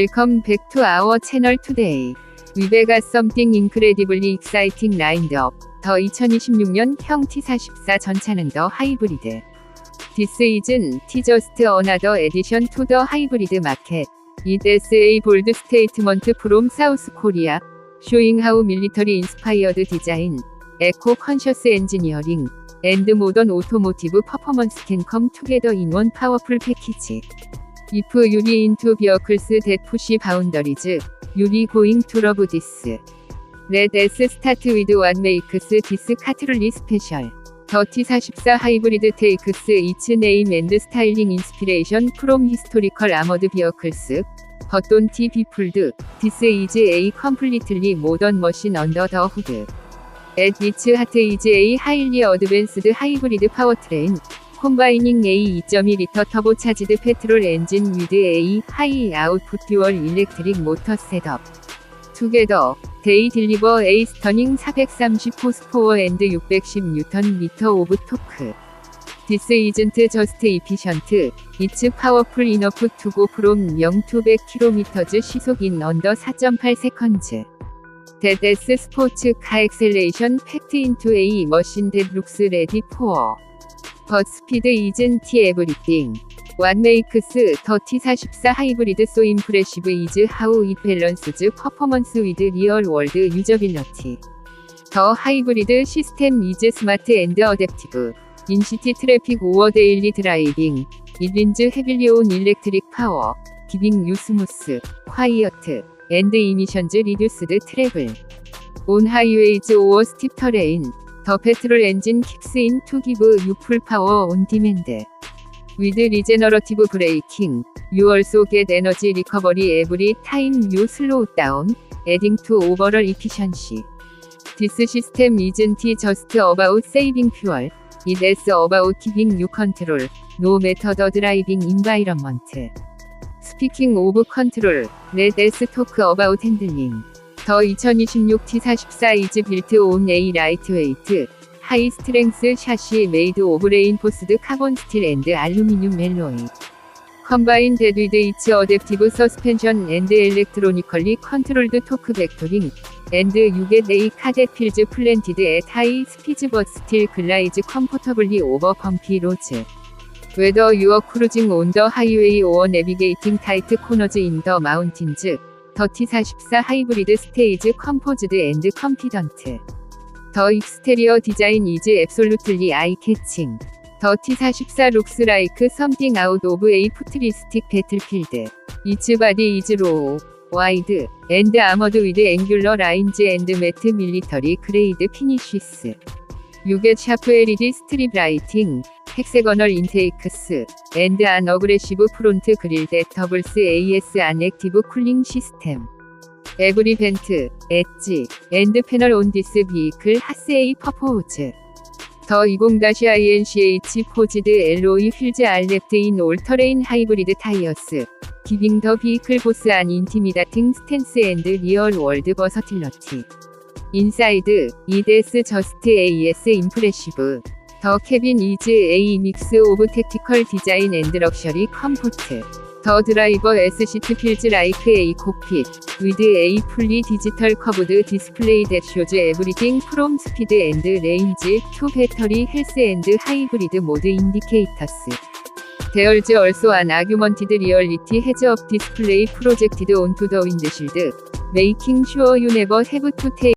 웰컴 백 투 아워 채널 투데이. 위베가 썸띵 인크레디블리 익사이팅 라인드업. 더 2026년 형 T44 전차는 더 하이브리드. 디스 이즌 티저스트 어나더 에디션 투 더 하이브리드 마켓. It is a bold statement from South Korea, showing how military inspired design, eco conscious engineering, and modern automotive performance can come together in one powerful package. If you re into vehicles that push boundaries, you re going to love this. Let us start with what makes this cat really special. 더티 44 하이브리드 테이크스 이츠 네임 앤드 스타일링 인스피레이션 프롬 히스토리컬 아머드 비어클스 버톤 티 비풀드 디스 이즈 에이 컴플리틀리 모던 머신 언더 더 후드 앳 위츠 하트 이즈 에이 하일리 어드밴스드 하이브리드 파워트레인 컴바이닝 A 2.2L 터보 차지드 페트롤 엔진 위드 A 하이 아웃풋 듀얼 일렉트릭 모터 셋업. 투게더 데이 딜리버 A 스터닝 430 포스포어 앤드 610 뉴턴 미터 오브 토크. 디스 이즌트 저스트 이피션트 이츠 파워풀 이너프 투고 프롬 0 200km 시속 인 언더 4.8 세컨즈. 데데스 스포츠 카 엑셀레이션 팩트 인투 A 머신 데드 룩스 레디 포어. 더 스피드 이즌 티 에브리띵. 완메이크스 더티 44 하이브리드 소 임프레시브 이즈 하우 이 밸런스즈 퍼포먼스 위드 리얼 월드 유저빌러티. 더 하이브리드 시스템 이즈 스마트 앤드 어댑티브. 인시티 트래픽 오어 데일리 드라이빙. 일린즈 헤빌리온 일렉트릭 파워. 기빙 유 스무스. 콰이어트. 앤드 이미션즈 리듀스드 트래블. 온 하이웨이즈 오어 스티터 레인. 더 페트롤 엔진 킥스인 투 기브 유풀 파워 온 디맨드 위드 리제너러티브 브레이킹 유 얼소 겟 에너지 리커버리 에브리 타임 유 슬로우 다운 에딩 투 오버럴 이피션시 디스 시스템 이즌티 저스트 어바웃 세이빙 퓨얼 It is about keeping you control, no matter the driving environment. Speaking of control, let us talk about handling. 더 2026 T44 이즈 빌트 온 A 라이트웨이트 하이 스트렝스 샤시 메이드 오브 레인포스드 카본 스틸 앤드 알루미늄 멜로이. 컴바인 데드위드 이츠 어댑티브 서스펜션 앤드 엘렉트로니컬리 컨트롤드 토크 벡토링 앤드 유겟 A 카젯 필즈 플랜티드 에 타이 스피즈 버스틸 글라이즈 컴포터블리 오버 펌피 로즈. 웨더 유어 크루징 온 더 하이웨이 오어 내비게이팅 타이트 코너즈 인 더 마운틴즈. 더티 44 하이브리드 스테이즈 컴포즈드 앤드 컴피던트. 더 익스테리어 디자인 이즈 앱솔루틀리 아이캐칭. 더티 44 룩스 라이크 썸띵 아웃 오브 에이 푸트리스틱 배틀필드. 이츠 바디 이즈 로우 와이드 앤드 아머드 위드 앵귤러 라인즈 앤드 매트 밀리터리 그레이드 피니쉬스. 6의 샤프 LED 스트립 라이팅, 헥세거널 인테이크스, 앤드 안 어그레시브 프론트 그릴데 더블스 AS 안 액티브 쿨링 시스템. 에브리 벤트, 엣지, 앤드 패널 온 디스 비이클 하세이 퍼포우즈. 더 20-INCH 포지드 LOE 휠즈 알랩트인 올터레인 하이브리드 타이어스. 기빙 더 비이클 보스 안 인티미다팅 스탠스 앤드 리얼 월드 버서틸러티. 인사이드, 이데스 저스트 AS 임프레시브, 더 캐빈 이즈 A 믹스 오브 택티컬 디자인 앤드 럭셔리 컴포트, 더 드라이버 S 시트 필즈 라이크 A 코핏, 위드 A 풀리 디지털 커브드 디스플레이 댓 쇼즈 에브리딩 프롬 스피드 앤드 레인지, 큐 배터리 헬스 앤드 하이브리드 모드 인디케이터스. 대얼즈 얼소 안 아규먼티드 리얼리티 헤즈업 디스플레이 프로젝티드 온투 더 윈드실드 메이킹 슈어 유 네버 해브 투 테이